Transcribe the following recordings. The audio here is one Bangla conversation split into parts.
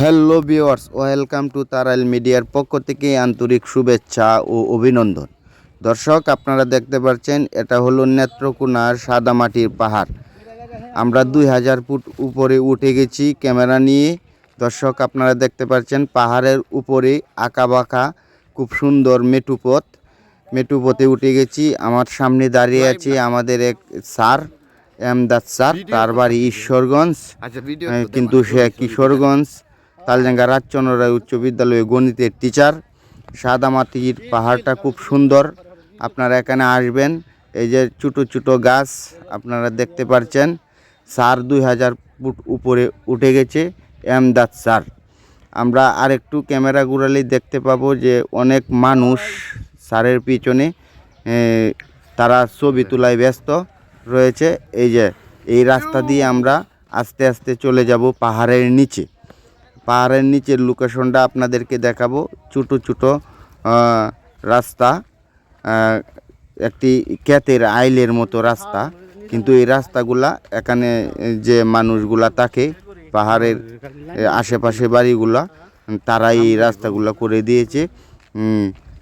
Hello viewers welcome to Tarail মিডিয়ার পক্ষ থেকে আন্তরিক শুভেচ্ছা ও অভিনন্দন। দর্শক আপনারা দেখতে পাচ্ছেন এটা হলো নেত্রকোনার সাদামাটির পাহাড়। আমরা দুই হাজার ফুট উপরে উঠে গেছি ক্যামেরা নিয়ে। দর্শক আপনারা দেখতে পাচ্ছেন পাহাড়ের উপরে আঁকা বাঁকা খুব সুন্দর মেটুপথ মেটুপথে উঠে গেছি। আমার সামনে দাঁড়িয়ে আছে আমাদের এক স্যার এমদাদ স্যার তার বাড়ি ঈশ্বরগঞ্জ। আচ্ছা কিন্তু সে কিশোরগঞ্জ। তালজাঙ্গা রাজচন্দ্র রায় উচ্চ বিদ্যালয়ে গণিতের টিচার সাদামাটির পাহাড়টা খুব সুন্দর। আপনারা এখানে আসবেন, এই যে ছোটো ছোটো গাছ আপনারা দেখতে পারছেন। সার দুই হাজার ফুট উপরে উঠে গেছে, এমদাদ স্যার আমরা আরেকটু ক্যামেরা ঘুরালেই দেখতে পাবো যে অনেক মানুষ স্যারের পিছনে তারা ছবি তোলায় ব্যস্ত রয়েছে। এই যে, এই রাস্তা দিয়ে আমরা আস্তে আস্তে চলে যাব পাহাড়ের নিচে। পাহাড়ের নিচের লোকেশনটা আপনাদেরকে দেখাবো। ছোটো ছোটো রাস্তা একটি ক্ষেতের আইলের মতো রাস্তা। কিন্তু এই রাস্তাগুলা, এখানে যে মানুষগুলা থাকে, পাহাড়ের আশেপাশে বাড়িগুলা তারা এই রাস্তাগুলো করে দিয়েছে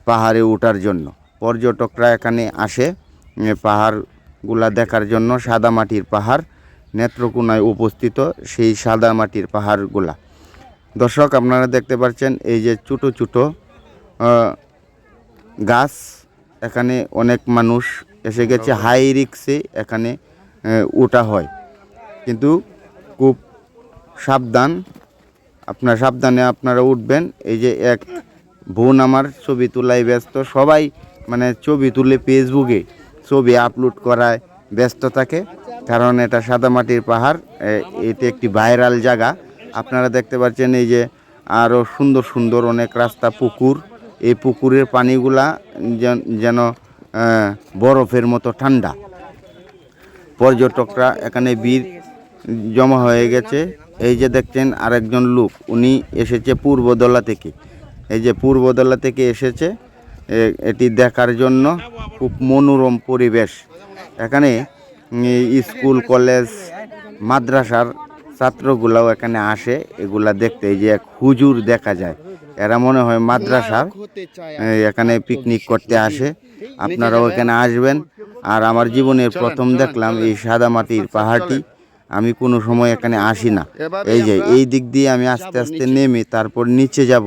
পাহাড়ে ওঠার জন্য। পর্যটকরা এখানে আসে পাহাড়গুলা দেখার জন্য। সাদামাটির পাহাড়, নেত্রকোনায় উপস্থিত সেই সাদামাটির পাহাড়গুলা। দর্শক আপনারা দেখতে পাচ্ছেন এই যে ছোটো ছোটো গাছ। এখানে অনেক মানুষ এসে গেছে। হাই রিক্সে এখানে ওঠা হয়। কিন্তু খুব সাবধান। আপনার সাবধানে আপনারা উঠবেন। এই যে এক বোন আমার ছবি তোলায় ব্যস্ত। সবাই মানে ছবি তুলে ফেসবুকে ছবি আপলোড করায় ব্যস্ত থাকে। কারণ এটা সাদামাটির পাহাড়। এটি একটি ভাইরাল জায়গা। আপনারা দেখতে পাচ্ছেন এই যে আরও সুন্দর সুন্দর অনেক রাস্তা, পুকুর। এই পুকুরের পানিগুলা যেন- বরফের মতো ঠান্ডা। পর্যটকরা এখানে বীর জমা হয়ে গেছে। এই যে দেখছেন আরেকজন লোক, উনি এসেছে পূর্বদলা থেকে। এই যে পূর্বদলা থেকে এসেছে এটি দেখার জন্য খুব মনোরম পরিবেশ। এখানে স্কুল, কলেজ, মাদ্রাসার ছাত্রগুলাও এখানে আসে, এগুলা দেখতে এই যে এক হুজুর দেখা যায়। এরা মনে হয় মাদ্রাসার এখানে পিকনিক করতে আসে। আপনারাও এখানে আসবেন। আর আমার জীবনের প্রথম দেখলাম এই সাদামাটির পাহাড়টি। আমি কোনো সময় এখানে আসি না। এই যে, এই দিক দিয়ে আমি আস্তে আস্তে নেমে তারপর নিচে যাব।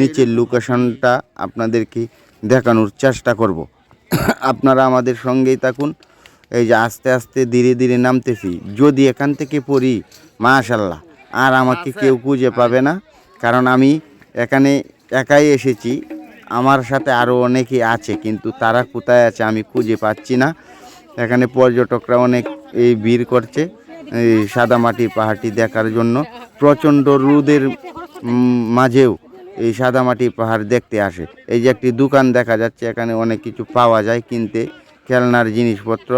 নিচের লোকেশনটা আপনাদেরকে দেখানোর চেষ্টা করব। আপনারা আমাদের সঙ্গেই থাকুন। এই যে আস্তে আস্তে ধীরে ধীরে নামতেছি। যদি এখান থেকে পড়ি মাশাল্লাহ আর আমাকে কেউ খুঁজে পাবে না। কারণ আমি এখানে একাই এসেছি। আমার সাথে আরও অনেকে আছে কিন্তু তারা কোথায় আছে আমি খুঁজে পাচ্ছি না। এখানে পর্যটকরা অনেক এই ভিড় করছে এই সাদামাটির পাহাড়টি দেখার জন্য। প্রচণ্ড রোদের মাঝেও এই সাদামাটির পাহাড় দেখতে আসে। এই যে একটি দোকান দেখা যাচ্ছে এখানে অনেক কিছু পাওয়া যায় কিনতে খেলনার জিনিসপত্র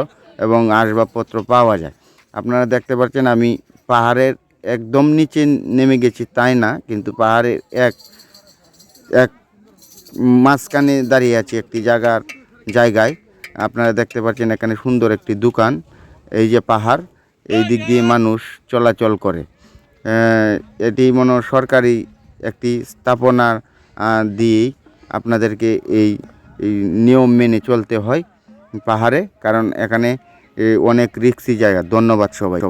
এবং আসবাবপত্র পাওয়া যায়। আপনারা দেখতে পাচ্ছেন আমি পাহাড়ের একদম নিচে নেমে গেছি, তাই না? কিন্তু পাহাড়ের এক এক মাঝখানে দাঁড়িয়ে আছি একটি জায়গার জায়গায়। আপনারা দেখতে পাচ্ছেন এখানে সুন্দর একটি দোকান, এই যে পাহাড়, এই দিক দিয়ে মানুষ চলাচল করে। এটি মনে সরকারি একটি স্থাপনা দিয়েই আপনাদেরকে এই নিয়ম মেনে চলতে হয় পাহাড়ে, কারণ এখানে অনেক রিক্সি জায়গা। ধন্যবাদ সবাই